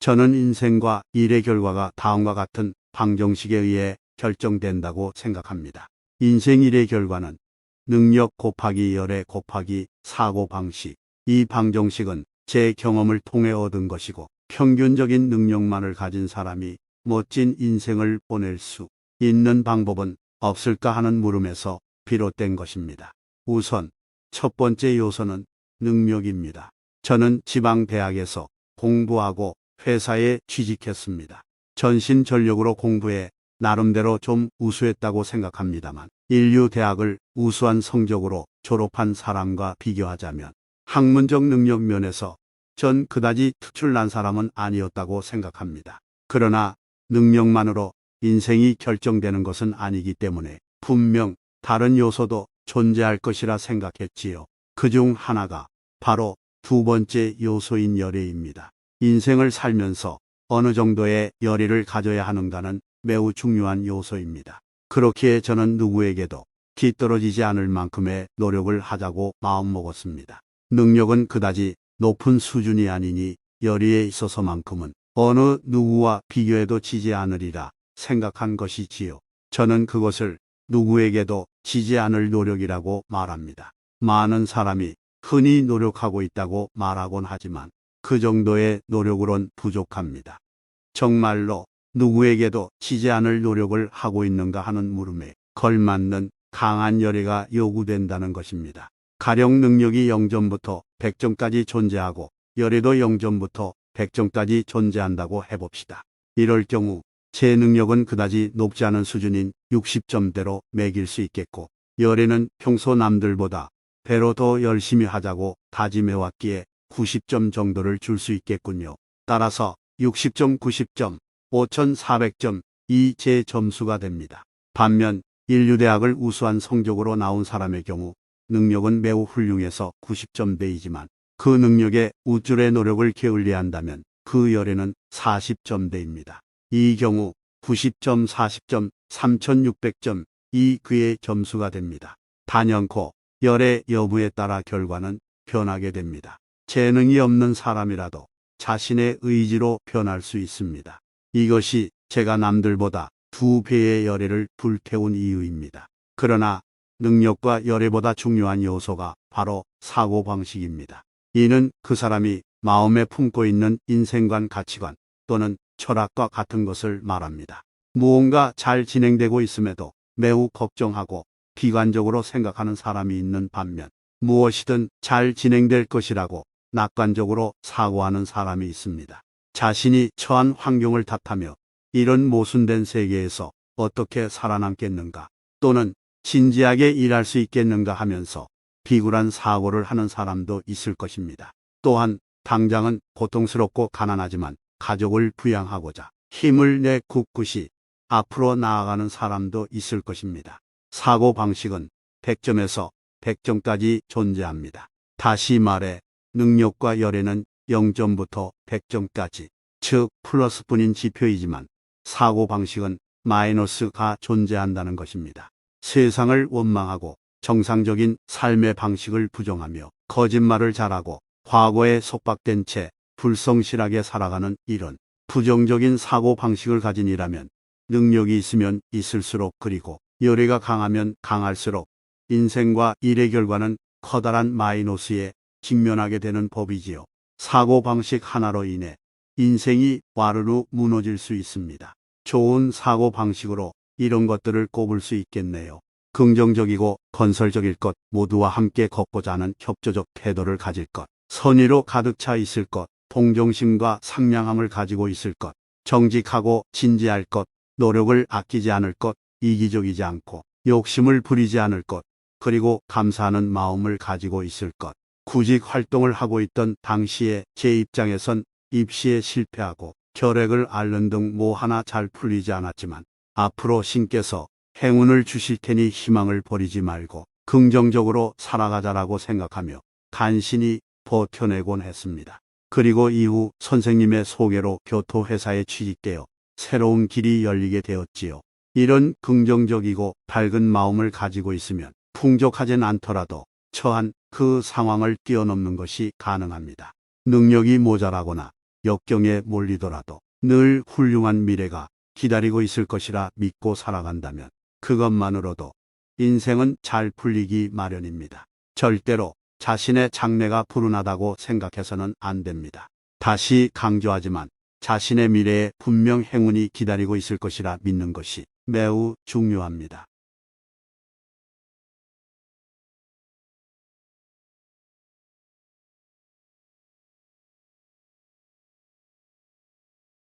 저는 인생과 일의 결과가 다음과 같은 방정식에 의해 결정된다고 생각합니다. 인생 일의 결과는 능력 곱하기 열애 곱하기 사고 방식. 이 방정식은 제 경험을 통해 얻은 것이고 평균적인 능력만을 가진 사람이 멋진 인생을 보낼 수 있는 방법은 없을까 하는 물음에서 비롯된 것입니다. 우선 첫 번째 요소는 능력입니다. 저는 지방대학에서 공부하고 회사에 취직했습니다. 전신 전력으로 공부해 나름대로 좀 우수했다고 생각합니다만 인류 대학을 우수한 성적으로 졸업한 사람과 비교하자면 학문적 능력 면에서 전 그다지 특출난 사람은 아니었다고 생각합니다. 그러나 능력만으로 인생이 결정되는 것은 아니기 때문에 분명 다른 요소도 존재할 것이라 생각했지요. 그 중 하나가 바로 두 번째 요소인 열애입니다. 인생을 살면서 어느 정도의 열의를 가져야 하는가는 매우 중요한 요소입니다. 그렇기에 저는 누구에게도 뒤떨어지지 않을 만큼의 노력을 하자고 마음먹었습니다. 능력은 그다지 높은 수준이 아니니 열의에 있어서만큼은 어느 누구와 비교해도 지지 않으리라 생각한 것이지요. 저는 그것을 누구에게도 지지 않을 노력이라고 말합니다. 많은 사람이 흔히 노력하고 있다고 말하곤 하지만 그 정도의 노력으론 부족합니다. 정말로 누구에게도 지지 않을 노력을 하고 있는가 하는 물음에 걸맞는 강한 열의가 요구된다는 것입니다. 가령 능력이 0점부터 100점까지 존재하고 열의도 0점부터 100점까지 존재한다고 해봅시다. 이럴 경우 제 능력은 그다지 높지 않은 수준인 60점대로 매길 수 있겠고 열의는 평소 남들보다 배로 더 열심히 하자고 다짐해왔기에 90점 정도를 줄 수 있겠군요. 따라서 60점, 90점, 5400점 이 제 점수가 됩니다. 반면 인류대학을 우수한 성적으로 나온 사람의 경우 능력은 매우 훌륭해서 90점대이지만 그 능력에 우쭐의 노력을 게을리한다면 그 열에는 40점대입니다. 이 경우 90점, 40점, 3600점 이 그의 점수가 됩니다. 단연코 열의 여부에 따라 결과는 변하게 됩니다. 재능이 없는 사람이라도 자신의 의지로 변할 수 있습니다. 이것이 제가 남들보다 두 배의 열애를 불태운 이유입니다. 그러나 능력과 열애보다 중요한 요소가 바로 사고방식입니다. 이는 그 사람이 마음에 품고 있는 인생관 가치관 또는 철학과 같은 것을 말합니다. 무언가 잘 진행되고 있음에도 매우 걱정하고 비관적으로 생각하는 사람이 있는 반면 무엇이든 잘 진행될 것이라고 낙관적으로 사고하는 사람이 있습니다. 자신이 처한 환경을 탓하며 이런 모순된 세계에서 어떻게 살아남겠는가 또는 진지하게 일할 수 있겠는가 하면서 비굴한 사고를 하는 사람도 있을 것입니다. 또한 당장은 고통스럽고 가난하지만 가족을 부양하고자 힘을 내 굳굳이 앞으로 나아가는 사람도 있을 것입니다. 사고 방식은 100점에서 100점까지 존재합니다. 다시 말해 능력과 열애는 0점부터 100점까지, 즉 플러스뿐인 지표이지만 사고 방식은 마이너스가 존재한다는 것입니다. 세상을 원망하고 정상적인 삶의 방식을 부정하며 거짓말을 잘하고 과거에 속박된 채 불성실하게 살아가는 이런 부정적인 사고 방식을 가진 이라면 능력이 있으면 있을수록 그리고 열애가 강하면 강할수록 인생과 일의 결과는 커다란 마이너스에 직면하게 되는 법이지요. 사고 방식 하나로 인해 인생이 와르르 무너질 수 있습니다. 좋은 사고 방식으로 이런 것들을 꼽을 수 있겠네요. 긍정적이고 건설적일 것, 모두와 함께 걷고자 하는 협조적 태도를 가질 것, 선의로 가득 차 있을 것, 동정심과 상냥함을 가지고 있을 것, 정직하고 진지할 것, 노력을 아끼지 않을 것, 이기적이지 않고 욕심을 부리지 않을 것, 그리고 감사하는 마음을 가지고 있을 것. 구직 활동을 하고 있던 당시에 제 입장에선 입시에 실패하고 결핵을 앓는 등 뭐 하나 잘 풀리지 않았지만 앞으로 신께서 행운을 주실 테니 희망을 버리지 말고 긍정적으로 살아가자라고 생각하며 간신히 버텨내곤 했습니다. 그리고 이후 선생님의 소개로 교토회사에 취직되어 새로운 길이 열리게 되었지요. 이런 긍정적이고 밝은 마음을 가지고 있으면 풍족하진 않더라도 처한 그 상황을 뛰어넘는 것이 가능합니다. 능력이 모자라거나 역경에 몰리더라도 늘 훌륭한 미래가 기다리고 있을 것이라 믿고 살아간다면 그것만으로도 인생은 잘 풀리기 마련입니다. 절대로 자신의 장래가 불운하다고 생각해서는 안 됩니다. 다시 강조하지만 자신의 미래에 분명 행운이 기다리고 있을 것이라 믿는 것이 매우 중요합니다.